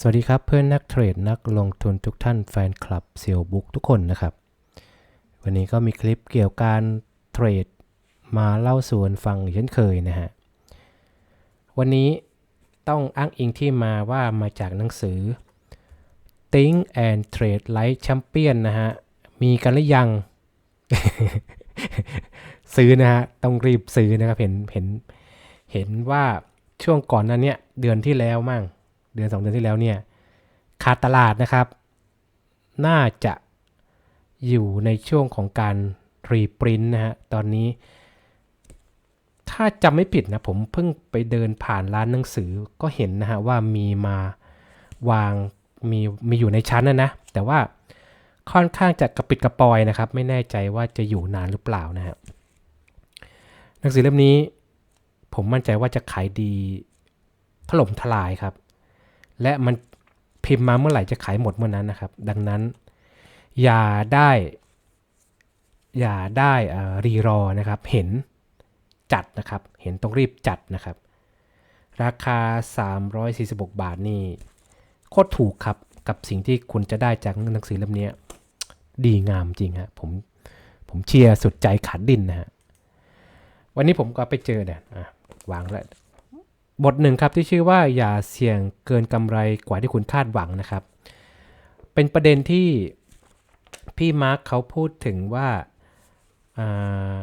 สวัสดีครับเพื่อนนักเทรดนักลงทุนทุกท่านแฟนคลับเซียวบุ๊กทุกคนนะครับ วันนี้ก็มีคลิปเกี่ยวกับการเทรดมาเล่าสู่กันฟังเช่นเคยนะฮะ วันนี้ต้องอ้างอิงที่มาว่ามาจากหนังสือ Think and Trade Like Champion นะฮะ มีกันหรือยัง ซื้อนะฮะ ต้องรีบซื้อนะครับ เห็นเห็นเห็นว่าช่วงก่อนนั้นเนี่ยเดือนที่แล้วมั่ง เดือนสองเดือนที่แล้วเนี่ยขาดตลาดนะครับ น่าจะอยู่ในช่วงของการรีปรินนะฮะตอนนี้ ถ้าจำไม่ผิดนะผมเพิ่งไปเดินผ่านร้านหนังสือก็เห็นนะฮะว่ามีมาวางมีมีอยู่ในชั้นนะนะแต่ว่าค่อนข้างจะกระปิดกระปอยนะครับ ไม่แน่ใจว่าจะอยู่นานหรือเปล่านะฮะหนังสือเล่มนี้ผมมั่นใจว่าจะขายดีถล่มทลายครับ และมันพิมพ์มาเมื่อไหร่จะขายหมดเมื่อนั้นนะครับ ดังนั้น อย่าได้ อย่าได้รีรอนะครับ เห็นจัดนะครับ เห็นต้องรีบจัดนะครับ ราคา 346 บาทนี่โคตรถูกครับกับสิ่งที่คุณจะได้จากหนังสือเล่มนี้ดีงามจริงฮะผมผมเชียร์สุดใจขาดดินนะฮะวันนี้ผมก็ไปเจอเนี่ย วางแล้ว บทหนึ่งครับที่ชื่อว่าอย่าเสี่ยงเกินกำไรกว่าที่คุณคาดหวังนะครับ เป็นประเด็นที่พี่มาร์คเขาพูดถึงว่าา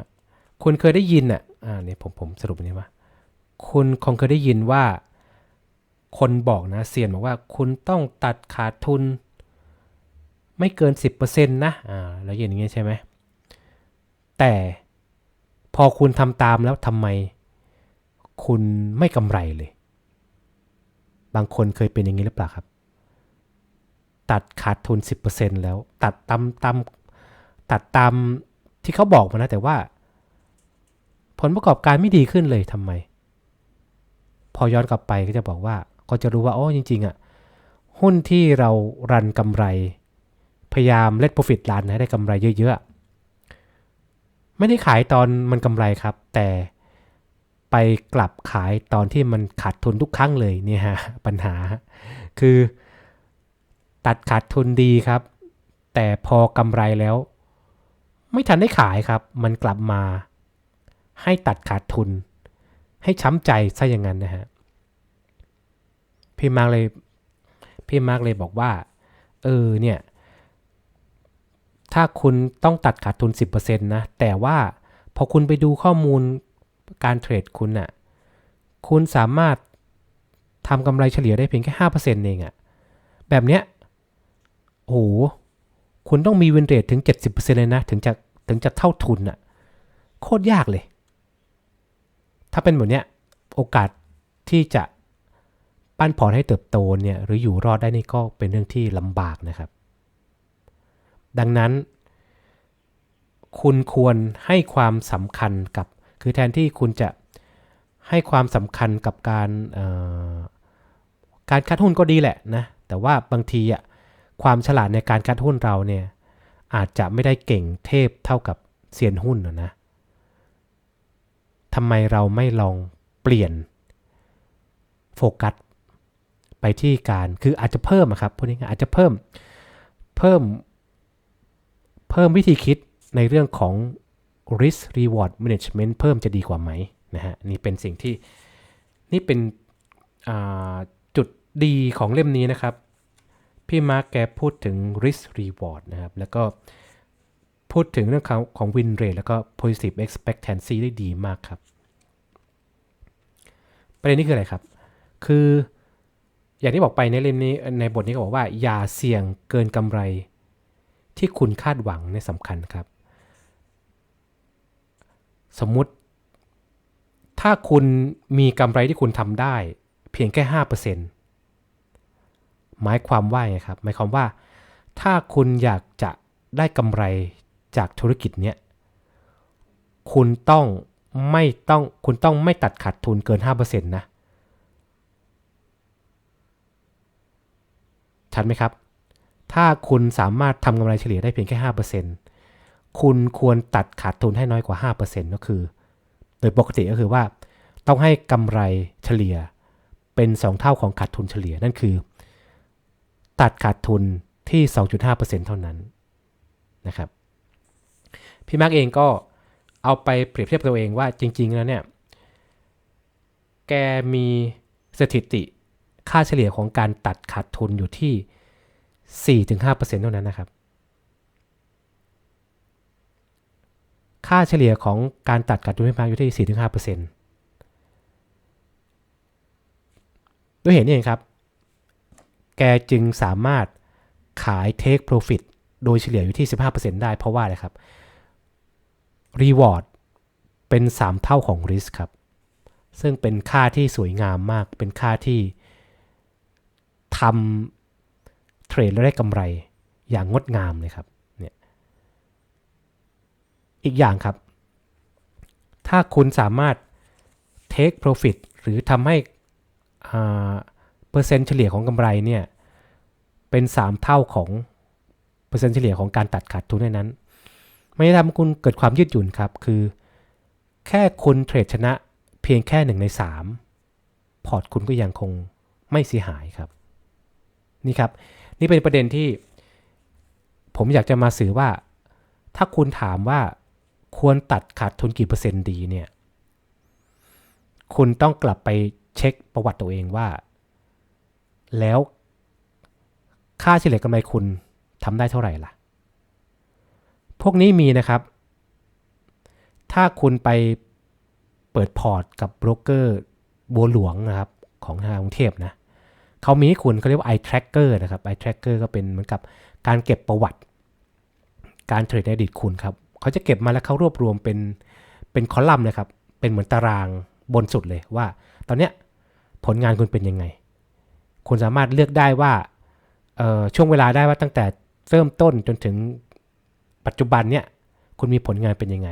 คุณเคยได้ยินอะอ่าเนี่ยผมผมสรุปนนี้ว่า คุณคงเคยได้ยินว่า คนบอกนะเซียนบอกว่าคุณต้องตัดขาดทุน ไม่เกิน 10%นะอ่าแล้วอย่างนี้ใช่ไหมแต่พอคุณทำตามแล้วทำไม คุณไม่กำไรเลย บางคนเคยเป็นอย่างนี้หรือเปล่าครับ ตัดขาดทุน 10%แล้ว ตัดตามตามตัดตามที่เขาบอกมานะแต่ว่า ผลประกอบการไม่ดีขึ้นเลยทำไม พอย้อนกลับไปก็จะบอกว่า ก็จะรู้ว่า โอ้จริง ๆอะ หุ้นที่เรารันกำไร พยายามเล็ด profit รันให้ได้กำไรเยอะ ๆ ไม่ได้ขายตอนมันกำไรครับ แต่ ไปกลับขายตอนที่มันขาดทุนทุกครั้งเลยเนี่ยฮะปัญหา คือตัดขาดทุนดีครับ แต่พอกำไรแล้ว ไม่ทันได้ขายครับ มันกลับมา ให้ตัดขาดทุน ให้ช้ำใจซะอย่างนั้นนะฮะพี่มาร์กเลยพี่มาร์กเลยบอกว่า เออเนี่ย ถ้าคุณต้องตัดขาดทุน 10%นะ แต่ว่าพอคุณไปดูข้อมูล การเทรดคุณน่ะคุณสามารถทำกำไรเฉลี่ยได้เพียงแค่5%เองอะแบบเนี้ยโอ้โหคุณต้องมีวินเรทถึง 70%เลยนะ ถึงจะถึงจะเท่าทุนอะโคตรยากเลย ถ้าเป็นแบบเนี้ยโอกาสที่จะปั้นพอร์ตให้เติบโตเนี่ยหรืออยู่รอดได้นี่ก็เป็นเรื่องที่ลำบากนะครับ ดังนั้น คุณควรให้ความสำคัญกับ คือแทนที่คุณจะให้ความสำคัญกับการการคัดหุ้นก็ดีแหละนะ แต่ว่าบางทีอะความฉลาดในการคัดหุ้นเราเนี่ยอาจจะไม่ได้เก่งเทพเท่ากับเซียนหุ้นนะนะทำไมเราไม่ลองเปลี่ยนโฟกัสไปที่การคืออาจจะเพิ่มครับพูดง่ายๆอาจจะเพิ่มเพิ่ม เพิ่มวิธีคิดในเรื่องของ risk reward management เพิ่มจะดีกว่าไหมนะฮะนี่เป็นสิ่งที่นี่เป็นจุดดีของเล่มนี้นะครับ พี่มาร์กแกพูดถึง risk reward นะครับ แล้วก็พูดถึงเรื่องของ win rate แล้วก็ positive expectancy ได้ดีมากครับ ประเด็นนี้คืออะไรครับ คืออย่างที่บอกไปในเล่มนี้ในบทนี้ก็บอกว่า อย่าเสี่ยงเกินกำไรที่คุณคาดหวังในสำคัญครับ สมมุติ ถ้าคุณมีกำไรที่คุณทำได้ เพียงแค่5%หมายความว่าไงครับ หมายความว่า ถ้าคุณอยากจะได้กำไรจากธุรกิจเนี้ย คุณต้องไม่ต้องคุณต้องไม่ตัดขาดทุนเกิน 5%นะชัดไหมครับ ถ้าคุณสามารถทำกำไรเฉลี่ยได้เพียงแค่ 5% คุณควรตัดขาดทุนให้น้อยกว่า 5%ก็คือ โดยปกติก็คือว่า ต้องให้กำไรเฉลี่ยเป็น 2 เท่าของขาดทุนเฉลี่ยนั่นคือ ตัดขาดทุนที่ 2.5%เท่านั้นนะครับพี่มาร์กเองก็เอาไปเปรียบเทียบกับตัวเองว่าจริง ๆ แล้วเนี่ย แกมีสถิติค่าเฉลี่ยของการตัดขาดทุนอยู่ที่ 4-5%เท่านั้นนะครับ ค่าเฉลี่ยของการตัดขาดทุนพี่มาร์กอยู่ที่ 4-5%ด้วยเหตุนี้เองครับ แกจึงสามารถขาย take profit โดยเฉลี่ยอยู่ที่ 15%ได้เพราะว่าอะไรครับ reward เป็น 3 เท่าของ risk ครับ ซึ่งเป็นค่าที่สวยงามมาก เป็นค่าที่ทำเทรดแล้วได้กำไรอย่างงดงามเลยครับ อีกอย่างครับ ถ้าคุณสามารถ take profit หรือทำให้เปอร์เซ็นต์เฉลี่ยของกำไรเนี่ยเป็น 3 เท่าของเปอร์เซ็นต์เฉลี่ยของการตัดขาดทุนในนั้น ไม่ได้ทำให้คุณเกิดความยืดหยุ่นครับ คือ แค่คุณเทรดชนะเพียงแค่หนึ่งใน 3 พอร์ตคุณก็ยังคงไม่เสียหายครับ นี่ครับ นี่เป็นประเด็นที่ ผมอยากจะมาสื่อว่า ถ้าคุณถามว่า ควรตัดขาดทุนกี่เปอร์เซ็นต์ดีเนี่ย คุณต้องกลับไปเช็คประวัติตัวเองว่า แล้วค่าเฉลี่ยกำไรคุณทำได้เท่าไหร่ล่ะ พวกนี้มีนะครับ ถ้าคุณไปเปิดพอร์ตกับโบรกเกอร์บัวหลวงนะครับ ของทางกรุงเทพนะเขามีให้คุณเขาเรียกว่า i tracker นะครับ i tracker ก็เป็นเหมือนกับการเก็บประวัติ การเทรดในอดีตคุณครับ เขาจะเก็บมาแล้วเขารวบรวมเป็นเป็นคอลัมน์นะครับ เป็นเหมือนตารางบนสุดเลยว่า ตอนเนี้ยผลงานคุณเป็นยังไง คุณสามารถเลือกได้ว่าช่วงเวลาได้ว่าตั้งแต่เริ่มต้นจนถึงปัจจุบันเนี่ยคุณมีผลงานเป็นยังไง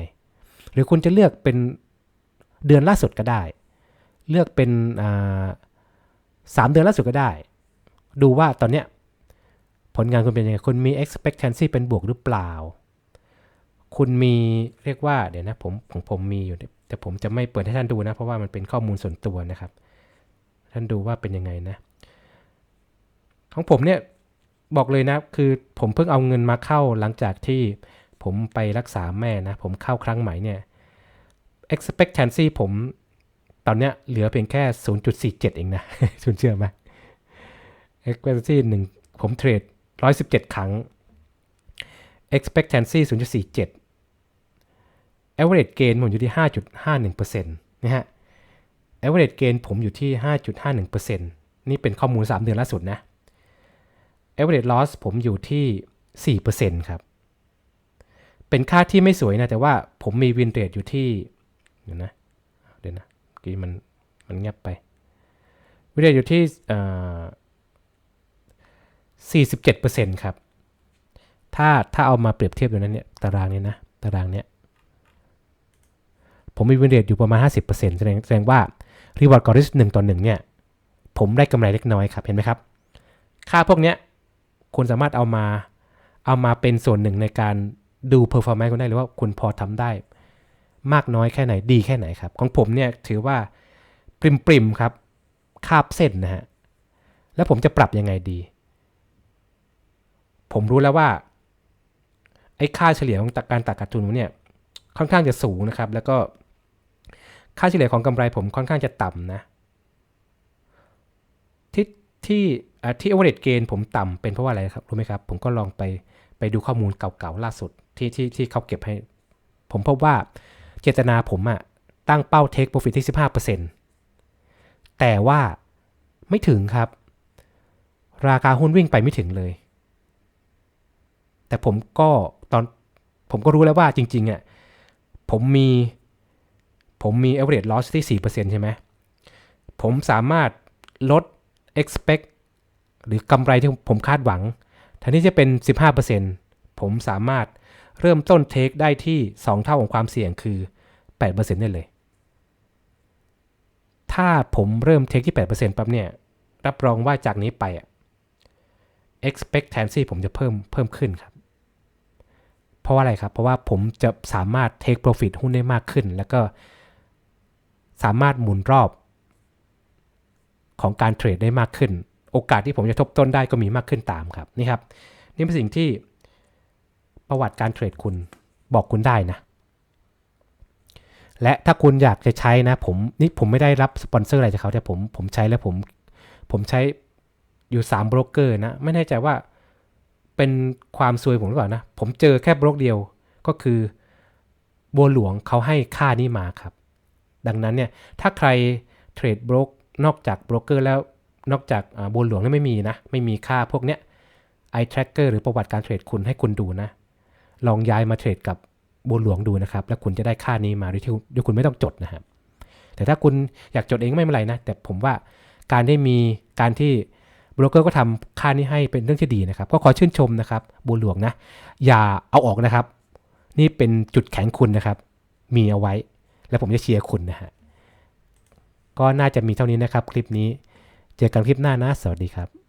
หรือคุณจะเลือกเป็นเดือนล่าสุดก็ได้ เลือกเป็นสามเดือนล่าสุดก็ได้ ดูว่าตอนเนี้ยผลงานคุณเป็นยังไง คุณมี expectancy เป็นบวกหรือเปล่า คุณมีเรียกว่าเดี๋ยวนะผมของผมมีอยู่ แต่ผมจะไม่เปิดให้ท่านดูนะ เพราะว่ามันเป็นข้อมูลส่วนตัวนะครับ ท่านดูว่าเป็นยังไงนะ ของผมเนี่ยบอกเลยนะ คือผมเพิ่งเอาเงินมาเข้าหลังจากที่ผมไปรักษาแม่นะ ผมเข้าครั้งใหม่เนี่ย expectancy ผมตอนเนี้ยเหลือเพียงแค่ 0.47 เองนะคุณเชื่อไหม expectancy หนึ่งผมเทรด 117 ครั้ง expectancy 0.47 average gain ผมอยู่ที่ 5.51%นะฮะ average gain ผมอยู่ที่ 5.51%นี่เป็นข้อมูล 3 เดือนล่าสุดนะ average loss ผมอยู่ที่ 4%ครับ เป็นค่าที่ไม่สวยนะ แต่ว่าผมมี win rate อยู่ที่ เดี๋ยวนะ เดี๋ยวนะกี้มันมันเงียบไป win rate อยู่ที่ 47%ครับ ถ้าถ้าเอามาเปรียบเทียบอยู่นั้นเนี่ย ตารางนี้นะ ตารางเนี้ย ผมมี win rate อยู่ประมาณ 50%แสดงแสดงว่า reward กับ risk 1ต่อ1เนี่ย ผมได้กำไรเล็กน้อยครับ เห็นไหมครับ ค่าพวกเนี้ยคุณสามารถเอามาเอามาเป็นส่วนหนึ่งในการดู performance คุณได้หรือว่าคุณพอทำได้ มากน้อยแค่ไหนดีแค่ไหนครับ ของผมเนี่ยถือว่าปริมปริมครับคาบเส้นนะฮะแล้วผมจะปรับยังไงดี ผมรู้แล้วว่าไอ้ค่าเฉลี่ยของการตัดขาดทุนเนี่ยค่อนข้างจะสูงนะครับ แล้วก็ ค่าเฉลี่ยของกำไรผมค่อนข้างจะต่ำนะ ที่ที่ที่ average gain ผมต่ำเป็นเพราะว่าอะไรครับรู้ไหมครับ ผมก็ลองไปไปดูข้อมูลเก่าๆล่าสุดที่ที่ที่เขาเก็บให้ ผมพบว่าเจตนาผมอะตั้งเป้า take profit ที่ 15%แต่ว่าไม่ถึงครับ ราคาหุ้นวิ่งไปไม่ถึงเลย แต่ผมก็ตอนผมก็รู้แล้วว่าจริงๆอะผมมี ผมมี average loss ที่ 4%ใช่ไหม ผมสามารถลด expect หรือกำไรที่ผมคาดหวังแทนที่จะเป็น 15%ผมสามารถเริ่มต้นเทคได้ที่ 2 เท่าของความเสี่ยงคือ 8%ได้เลย ถ้าผมเริ่มเทคที่ 8%ปั๊บเนี่ย รับรองว่าจากนี้ไป expectancy ผมจะเพิ่มเพิ่มขึ้นครับ เพราะว่าอะไรครับ เพราะว่าผมจะสามารถ take profit หุ้นได้มากขึ้น แล้วก็ สามารถหมุนรอบของการเทรดได้มากขึ้น โอกาสที่ผมจะทบต้นได้ก็มีมากขึ้นตามครับนี่ครับนี่เป็นสิ่งที่ประวัติการเทรดคุณบอกคุณได้นะ และถ้าคุณอยากจะใช้นะผมนี่ผมไม่ได้รับสปอนเซอร์อะไรจากเขาแต่ผมผมใช้แล้วผมผมใช้อยู่3โบรกเกอร์นะไม่แน่ใจว่าเป็นความซวยผมหรือเปล่านะ ผมเจอแค่โบรกเดียวก็คือบัวหลวงเขาให้ค่านี้มาครับ ดังนั้นเนี่ยถ้าใครเทรดโบรกนอกจากโบรกเกอร์แล้วนอกจากบัวหลวงนี่ไม่มีนะ ไม่มีค่าพวกเนี้ย i tracker หรือประวัติการเทรดคุณให้คุณดูนะ ลองย้ายมาเทรดกับบัวหลวงดูนะครับ แล้วคุณจะได้ค่านี้มาโดยที่โดยคุณไม่ต้องจดนะครับ แต่ถ้าคุณอยากจดเองไม่เป็นไรนะ แต่ผมว่าการได้มีการที่โบรกเกอร์ก็ทำค่านี้ให้เป็นเรื่องที่ดีนะครับ ก็ขอชื่นชมนะครับบัวหลวงนะ อย่าเอาออกนะครับ นี่เป็นจุดแข็งคุณนะครับ มีเอาไว้ แล้วผมจะเชียร์คุณนะฮะก็น่าจะมีเท่านี้นะครับคลิปนี้ เจอกันคลิปหน้านะ สวัสดีครับ